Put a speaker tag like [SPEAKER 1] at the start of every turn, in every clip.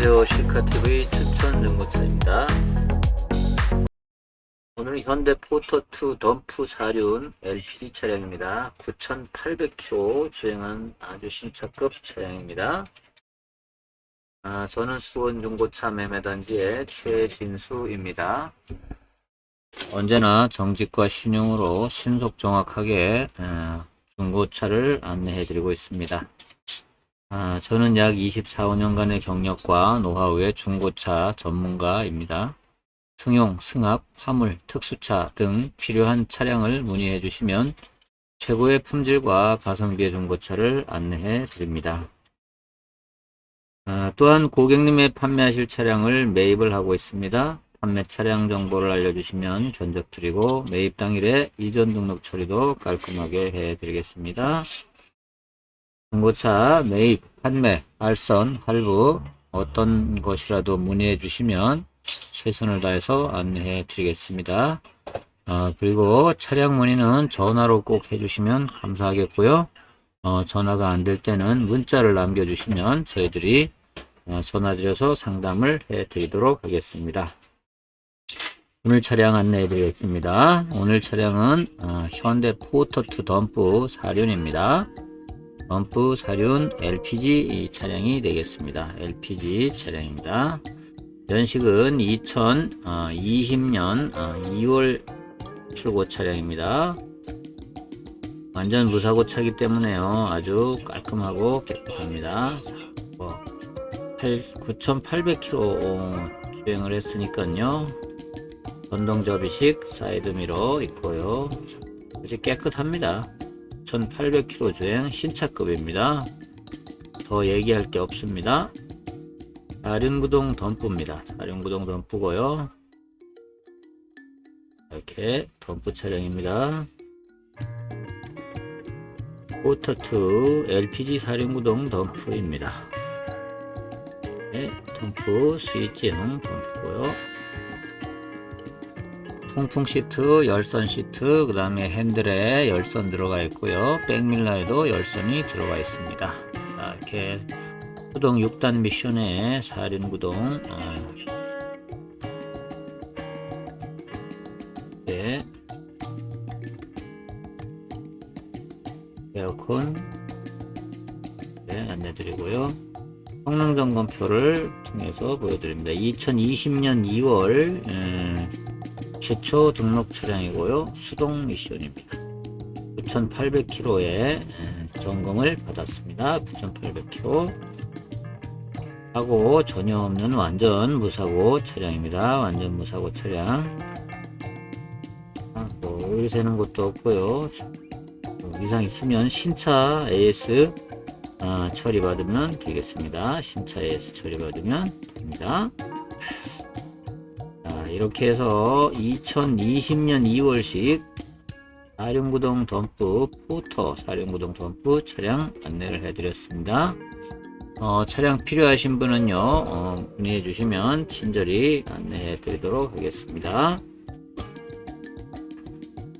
[SPEAKER 1] 안녕하세요. 실카TV 추천 중고차입니다. 오늘 현대 포터2 덤프 4륜 LPG 차량입니다. 9,800km 주행한 아주 신차급 차량입니다. 아, 저는 수원 중고차 매매단지의 최진수입니다. 언제나 정직과 신용으로 신속 정확하게 어, 중고차를 안내해드리고 있습니다. 아, 저는 약 24, 5년간의 경력과 노하우의 중고차 전문가입니다. 승용, 승합, 화물, 특수차 등 필요한 차량을 문의해 주시면 최고의 품질과 가성비의 중고차를 안내해 드립니다. 아, 또한 고객님의 판매하실 차량을 매입을 하고 있습니다. 판매 차량 정보를 알려주시면 견적 드리고 매입 당일에 이전 등록 처리도 깔끔하게 해 드리겠습니다. 중고차 매입, 판매, 알선, 할부 어떤 것이라도 문의해 주시면 최선을 다해서 안내해 드리겠습니다. 아, 그리고 차량 문의는 전화로 꼭 해주시면 감사하겠고요. 어, 전화가 안 될 때는 문자를 남겨주시면 저희들이 어, 전화드려서 상담을 해 드리도록 하겠습니다. 오늘 차량 안내해 드리겠습니다. 오늘 차량은 어, 현대 포터2 덤프 4륜입니다. 덤프 사륜 LPG 이 차량이 되겠습니다. LPG 차량입니다. 연식은 2020년 2월 출고 차량입니다. 완전 무사고 차기 때문에요. 아주 깔끔하고 깨끗합니다. 자, 뭐 9,800km 주행을 했으니까요. 전동 접이식 사이드 미러 있고요. 아주 깨끗합니다. 1800km 주행 신차급입니다. 더 얘기할 게 없습니다. 사륜구동 덤프입니다. 사륜구동 덤프고요. 이렇게 덤프 차량입니다. 포터2 LPG 사륜구동 덤프입니다. 네, 덤프 스위치형 덤프고요. 통풍 시트, 열선 시트, 그 다음에 핸들에 열선 들어가 있고요. 백밀러에도 열선이 들어가 있습니다. 자, 이렇게 구동 6단 미션에 사륜 구동 어, 네. 에어컨 네, 안내드리고요. 성능 점검표를 통해서 보여드립니다. 2020년 2월 음, 최초 등록 차량이고요. 수동 미션입니다. 9,800km의 점검을 받았습니다. 9,800km 하고 전혀 없는 완전 무사고 차량입니다. 완전 무사고 차량. 아, 뭐 오일 새는 것도 없고요. 뭐 이상 있으면 신차 AS 아, 처리 받으면 되겠습니다. 신차 AS 처리 받으면 됩니다. 자, 이렇게 해서 2020년 2월식 사륜구동 덤프 포터 사륜구동 덤프 차량 안내를 해드렸습니다. 어, 차량 필요하신 분은요 어, 문의해 주시면 친절히 안내해 드리도록 하겠습니다.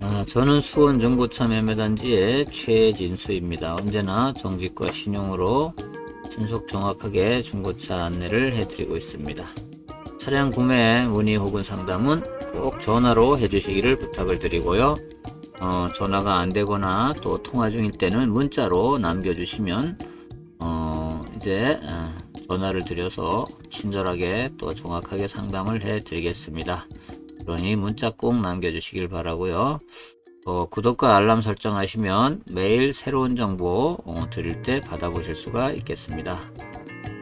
[SPEAKER 1] 아, 저는 수원 중고차 매매단지의 최진수입니다. 언제나 정직과 신용으로 신속 정확하게 중고차 안내를 해드리고 있습니다. 차량 구매 문의 혹은 상담은 꼭 전화로 해주시기를 부탁을 드리고요. 어, 전화가 안 되거나 또 통화 중일 때는 문자로 남겨주시면 어, 이제 어, 전화를 드려서 친절하게 또 정확하게 상담을 해 드리겠습니다. 그러니 문자 꼭 남겨주시길 바라고요. 어, 구독과 알람 설정하시면 매일 새로운 정보 어, 드릴 때 받아보실 수가 있겠습니다.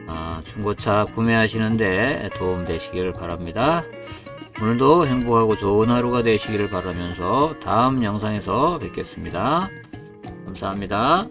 [SPEAKER 1] 아, 중고차 구매하시는데 도움 되시길 바랍니다. 오늘도 행복하고 좋은 하루가 되시기를 바라면서 다음 영상에서 뵙겠습니다. 감사합니다.